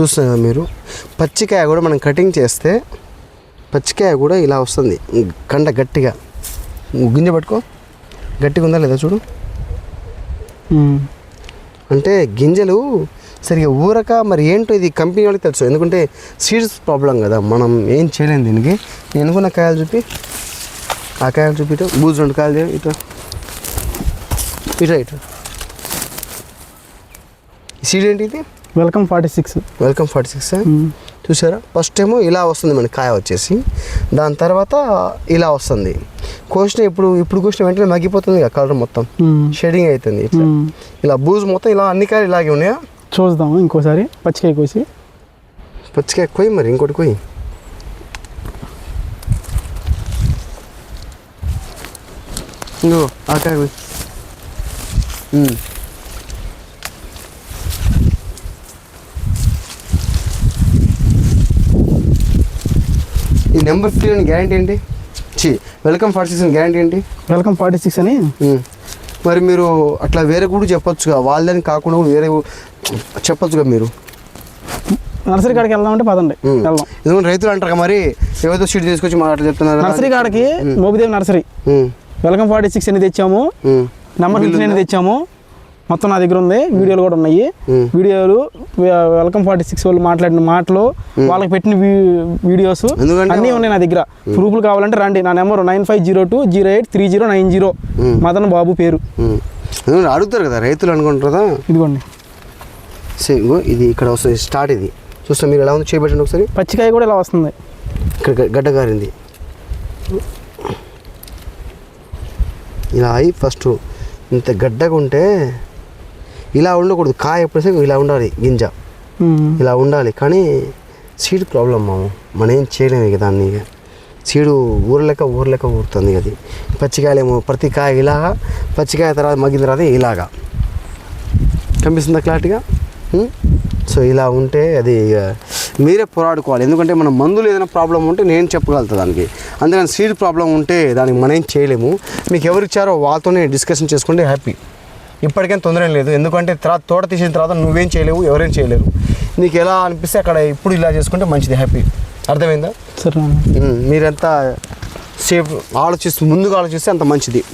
చూస్తున్నారు మీరు? పచ్చికాయ కూడా మనం కటింగ్ చేస్తే పచ్చికాయ కూడా ఇలా వస్తుంది. కండ గట్టిగా. గింజ పట్టుకో. గట్టిగా ఉందా లేదా చూడు. అంటే గింజలు సరిగా ఊరక మరి ఏంటో ఇది కంపెనీ వాళ్ళకి తెలుసు. ఎందుకంటే సీడ్స్ ప్రాబ్లం కదా. మనం ఏం చేయలేం దీనికి. నేను అనుకున్న కాయలు చూపి. ఆ కాయలు చూపి ఇటు బూజు రెండు కాయలు ఇటు. ఇటు ఇటు. సీడ్ ఏంటి ఇది? Welcome forty six. Welcome forty six. చూసారా? ఫస్ట్ ఏమో ఇలా వస్తుంది మన కాయ వచ్చేసి. దాని తర్వాత ఇలా వస్తుంది. కోసిన ఇప్పుడు ఇప్పుడు కోసిన వెంటనే మగ్గిపోతుంది కదా కలర్ మొత్తం. షేడింగ్ అవుతుంది ఇట్లా. ఇలా బూజు మొత్తం ఇలా అన్ని కాయలు ఇలాగే ఉన్నాయా? చూద్దాం ఇంకోసారి. పచ్చికాయ కోసి. పచ్చికాయ కొయ్యి మరి ఇంకోటి కొయ్యి. ఇంకో ఆ కాయ ఈ నెంబర్ ఫ్రీ అని గ్యారంటీ ఏంటి? చి వెల్కమ్ ఫార్టీ సిక్స్ గ్యారంటీ ఏంటి? వెల్కమ్ ఫార్టీ సిక్స్ అని. మరి మీరు అట్లా వేరే కూడా చెప్పొచ్చుగా వాళ్ళని కాకుండా కూడా వేరే చెప్పొచ్చుగా మీరు? నర్సరీ కాడికి వెళ్దామంటే పదండి. వెళ్దాం. ఎందుకంటే రైతులు అంటారు కదా మరి ఏదో సీట్ తీసుకొచ్చి మా అట్లా చెప్తున్నారు. నర్సరీ కాడికి Mopidevi nursery. Welcome forty six అని తెచ్చాము. నెంబర్ ఫిఫ్టీన్ అని తెచ్చాము. మొత్తం నా దగ్గర ఉంది. వీడియోలు కూడా ఉన్నాయి. వీడియోలు వెల్కమ్ ఫార్టీ సిక్స్ వాళ్ళు మాట్లాడిన మాటలు వాళ్ళకి పెట్టిన వీడియోస్ అన్నీ ఉన్నాయి నా దగ్గర. ప్రూఫ్లు కావాలంటే రండి. నా number nine five zero two zero eight three zero nine zero. Madan Babu పేరు. అడుగుతారు కదా రైతులు అనుకుంటారు? ఇదిగోండి. సే- ఇది ఇక్కడ వస్తుంది స్టార్ట్ ఇది. చూస్తా మీరు ఎలా ఉంది చేపెట్టండి ఒకసారి. పచ్చికాయ కూడా ఇలా వస్తుంది. ఇక్కడ గడ్డ గారింది. ఇలా అయి ఫస్ట్ ఇంత గడ్డగా ఉంటే ఇలా ఉండకూడదు. కాయ ఎప్పుడైతే ఇలా ఉండాలి గింజ. ఇలా ఉండాలి. కానీ సీడ్ ప్రాబ్లం మాము మనం ఏం చేయలేము ఇక దాన్ని ఇక. సీడు ఊరలేక ఊరలేక ఊరుతుంది అది. పచ్చికాయలేమో ప్రతి కాయ ఇలాగా పచ్చికాయ తర్వాత మగ్గిన తర్వాత ఇలాగా. కనిపిస్తుందా క్లారిటీగా? సో ఇలా ఉంటే అది మీరే పోరాడుకోవాలి. ఎందుకంటే మన మందులు ఏదైనా ప్రాబ్లం ఉంటే నేను చెప్పగలుగుతా దానికి. అందుకని సీడ్ ప్రాబ్లం ఉంటే దానికి మనం ఏం చేయలేము. మీకు ఎవరు ఇచ్చారో వాళ్ళతోనే డిస్కషన్ చేసుకుంటే హ్యాపీ. ఇప్పటికేం తొందర లేదు. ఎందుకంటే తర్వాత తోట తీసిన తర్వాత నువ్వేం చేయలేవు ఎవరేం చేయలేరు. నీకు ఎలా అనిపిస్తే అక్కడ ఇప్పుడు ఇలా చేసుకుంటే మంచిది హ్యాపీ. అర్థమైందా? సరే. మీరెంత సేఫ్ ఆలోచిస్తూ ముందుగా ఆలోచిస్తే అంత మంచిది.